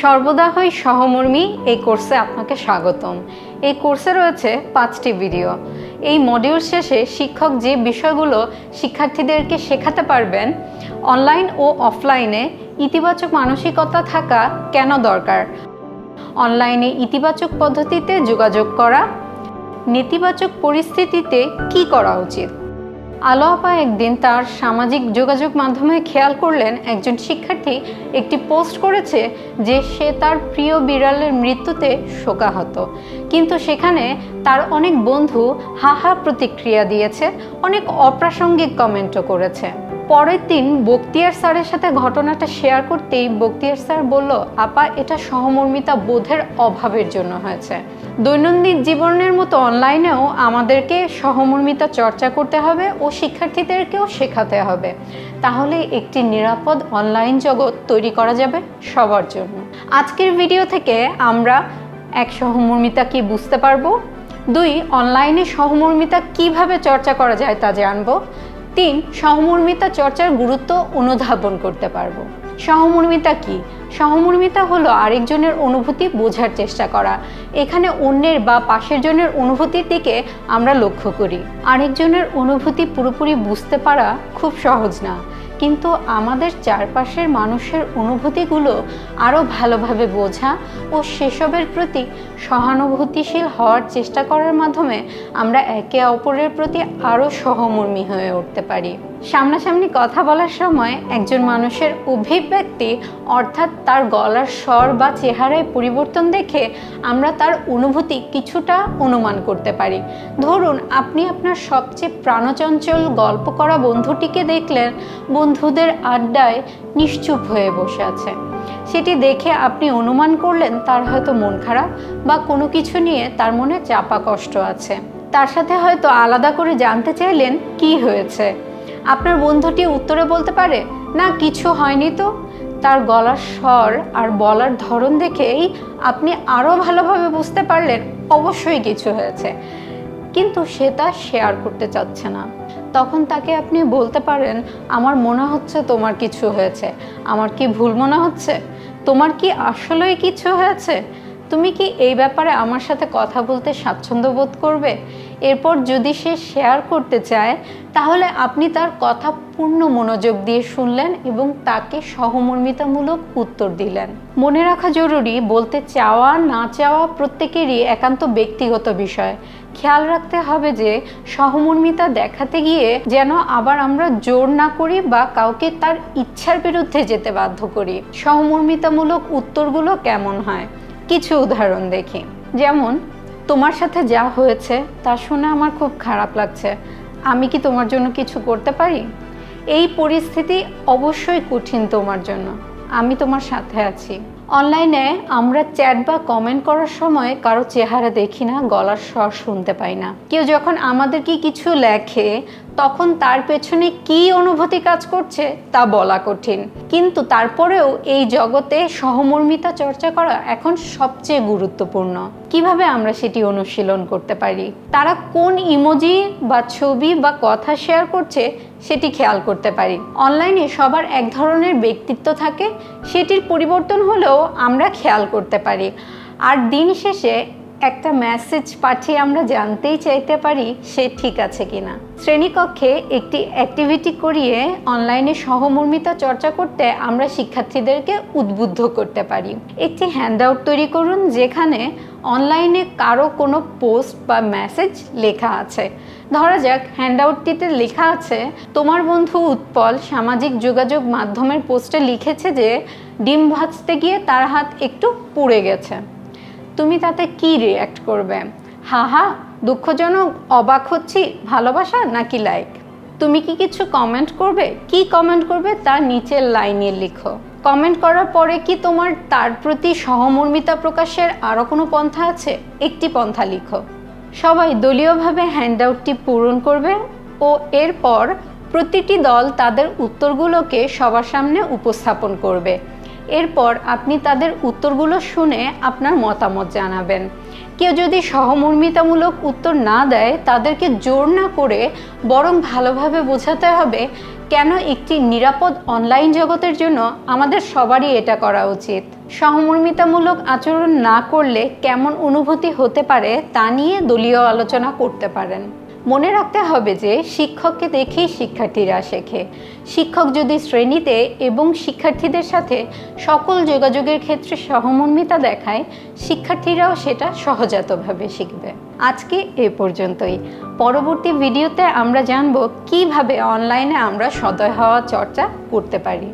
সর্বদা হয় সহমর্মী, এই কোর্সে আপনাকে স্বাগতম। এই কোর্সে রয়েছে পাঁচটি ভিডিও। এই মডিউল শেষে শিক্ষক যে বিষয়গুলো শিক্ষার্থীদেরকে শেখাতে পারবেন অনলাইন ও অফলাইনে ইতিবাচক মানসিকতা থাকা কেন দরকার? অনলাইনে ইতিবাচক পদ্ধতিতে যোগাযোগ করা, নেতিবাচক পরিস্থিতিতে কি করা উচিত? আলো আপা একদিন তার সামাজিক যোগাযোগ মাধ্যমে খেয়াল করলেন, একজন শিক্ষার্থী একটি পোস্ট করেছে যে সে তার প্রিয় বিড়ালের মৃত্যুতে শোকাহত। কিন্তু সেখানে তার অনেক বন্ধু হাহা প্রতিক্রিয়া দিয়েছে, অনেক অপ্রাসঙ্গিক কমেন্টও করেছে। পরের দিন বক্তিয়ার স্যারের সাথে ঘটনাটা শেয়ার করতেই বক্তিয়ার স্যার বলল, আপা, এটা সহমর্মিতা বোধের অভাবের জন্য হয়েছে। দৈনন্দিন জীবনের মতো অনলাইনেও আমাদেরকে সহমর্মিতা চর্চা করতে হবে ও শিক্ষার্থীদেরকেও শেখাতে হবে। তাহলে একটি নিরাপদ অনলাইন জগৎ তৈরি করা যাবে সবার জন্য। আজকের ভিডিও থেকে আমরা এক সহমর্মিতা কি বুঝতে পারব? দুই অনলাইনে সহমর্মিতা কীভাবে চর্চা করা যায় তা জানব। তিন, সহমর্মিতা চর্চার গুরুত্ব অনুধাবন করতে পারব। সহমর্মিতা কি? সহমর্মিতা হলো আরেকজনের অনুভূতি বোঝার চেষ্টা করা। এখানে অন্যের বা পাশের জনের অনুভূতির দিকে আমরা লক্ষ্য করি। আরেকজনের অনুভূতি পুরোপুরি বুঝতে পারা খুব সহজ না। কিন্তু আমাদের চারপাশের মানুষের অনুভূতিগুলো আরও ভালোভাবে বোঝা ও সেসবের প্রতি সহানুভূতিশীল হওয়ার চেষ্টা করার মাধ্যমে আমরা একে অপরের প্রতি আরও সহমর্মী হয়ে উঠতে পারি। সামনাসামনি কথা বলার সময় একজন মানুষের অভিব্যক্তি অর্থাৎ তার গলার স্বর বা চেহারায় পরিবর্তন দেখে আমরা তার অনুভূতি কিছুটা অনুমান করতে পারি। ধরুন, আপনি আপনার সবচেয়ে প্রাণচঞ্চল গল্প করা বন্ধুটিকে দেখলেন বন্ধুদের আড্ডায় নিশ্চুপ হয়ে বসে আছে। সেটি দেখে আপনি অনুমান করলেন তার হয়তো মন খারাপ বা কোনো কিছু নিয়ে তার মনে চাপা কষ্ট আছে। তার সাথে হয়তো আলাদা করে জানতে চাইলেন কি হয়েছে। আপনার বন্ধুটি উত্তরে বলতে পারে, না, কিছু হয়নি তো। তার গলার স্বর আর বলার ধরন দেখেই আপনি আরও ভালোভাবে বুঝতে পারলেন, অবশ্যই কিছু হয়েছে। কিন্তু সে তা শেয়ার করতে চাচ্ছে না। তখন তাকে আপনি বলতে পারেন, আমার মনে হচ্ছে তোমার কিছু হয়েছে। আমার কি ভুল মনে হচ্ছে? তোমার কি আসলেই কিছু হয়েছে? তুমি কি এই ব্যাপারে আমার সাথে কথা বলতে স্বাচ্ছন্দ্য বোধ করবে? এরপর যদি সে শেয়ার করতে চায়, তাহলে আপনি তার কথা পূর্ণ মনোযোগ দিয়ে শুনলেন এবং তাকে সহমর্মিতামূলক উত্তর দিলেন। মনে রাখা জরুরি, বলতে চাওয়া, না চাওয়া প্রত্যেকেরই একান্ত ব্যক্তিগত বিষয়। খেয়াল রাখতে হবে যে, সহমর্মিতা দেখাতে গিয়ে যেন আবার আমরা জোর না করি বা কাউকে তার ইচ্ছার বিরুদ্ধে যেতে বাধ্য করি। সহমর্মিতামূলক উত্তরগুলো কেমন হয়? কিছু উদাহরণ দেখি। যেমন, তোমার সাথে যা হয়েছে তা শুনে আমার খুব খারাপ লাগছে। আমি কি তোমার জন্য কিছু করতে পারি? এই পরিস্থিতি অবশ্যই কঠিন তোমার জন্য। আমি তোমার সাথে আছি। অনলাইনে আমরা চ্যাট বা কমেন্ট করার সময় কারও চেহারা দেখি না, গলার স্বর শুনতে পাই না। কেউ যখন আমাদেরকে কিছু লেখে তখন তার পেছনে কি অনুভূতি কাজ করছে তা বলা কঠিন। কিন্তু তারপরেও এই জগতে সহমর্মিতা চর্চা করা এখন সবচেয়ে গুরুত্বপূর্ণ। কীভাবে আমরা সেটি অনুশীলন করতে পারি? তারা কোন ইমোজি বা ছবি বা কথা শেয়ার করছে সেটি খেয়াল করতে পারি। অনলাইনে সবার এক ধরনের ব্যক্তিত্ব থাকে, সেটির পরিবর্তন হলেও আমরা খেয়াল করতে পারি। আর দিন শেষে একটা মেসেজ পাঠিয়ে আমরা জানতেই চাইতে পারি সে ঠিক আছে কিনা। শ্রেণীকক্ষে একটি অ্যাক্টিভিটি করিয়ে অনলাইনে সহমর্মিতা চর্চা করতে আমরা শিক্ষার্থীদেরকে উদ্বুদ্ধ করতে পারি। একটি হ্যান্ডআউট তৈরি করুন যেখানে অনলাইনে কারও কোনো পোস্ট বা মেসেজ লেখা আছে। ধরা যাক হ্যান্ডআউটটিতে লেখা আছে, তোমার বন্ধু উৎপল সামাজিক যোগাযোগ মাধ্যমের পোস্টে লিখেছে যে ডিম ভাজতে গিয়ে তার হাত একটু পুড়ে গেছে। তুমি তাতে কি রিয়্যাক্ট করবে? হা হা দুঃখজনক, অবাক হচ্ছি, ভালোবাসা নাকি লাইক তুমি কি কিছু কমেন্ট করবে? কি কমেন্ট করবে? তার নিচের লাইনে লিখো। কমেন্ট করার পরে কি তোমার তার প্রতি সহমর্মিতা প্রকাশের আরও কোনো পন্থা আছে? একটি পন্থা লিখো। সবাই দলীয়ভাবে হ্যান্ডআউটটি পূরণ করবে ও এরপর প্রতিটি দল তাদের উত্তরগুলোকে সবার সামনে উপস্থাপন করবে। এরপর আপনি তাদের উত্তরগুলো শুনে আপনার মতামত জানাবেন। কেউ যদি সহমর্মিতামূলক উত্তর না দেয়, তাদেরকে জোর না করে বরং ভালোভাবে বোঝাতে হবে, কেন একটি নিরাপদ অনলাইন জগতের জন্য আমাদের সবারই এটা করা উচিত। সহমর্মিতামূলক আচরণ না করলে কেমন অনুভূতি হতে পারে, তা নিয়ে দলীয় আলোচনা করতে পারেন। মনে রাখতে হবে যে শিক্ষককে দেখেই শিক্ষার্থীরা শেখে। শিক্ষক যদি শ্রেণীতে এবং শিক্ষার্থীদের সাথে সকল যোগাযোগের ক্ষেত্রে সহমর্মিতা দেখায়, শিক্ষার্থীরাও সেটা সহজাতভাবে শিখবে। আজকে এ পর্যন্তই। পরবর্তী ভিডিওতে আমরা জানব কীভাবে অনলাইনে আমরা সদয় হওয়া চর্চা করতে পারি।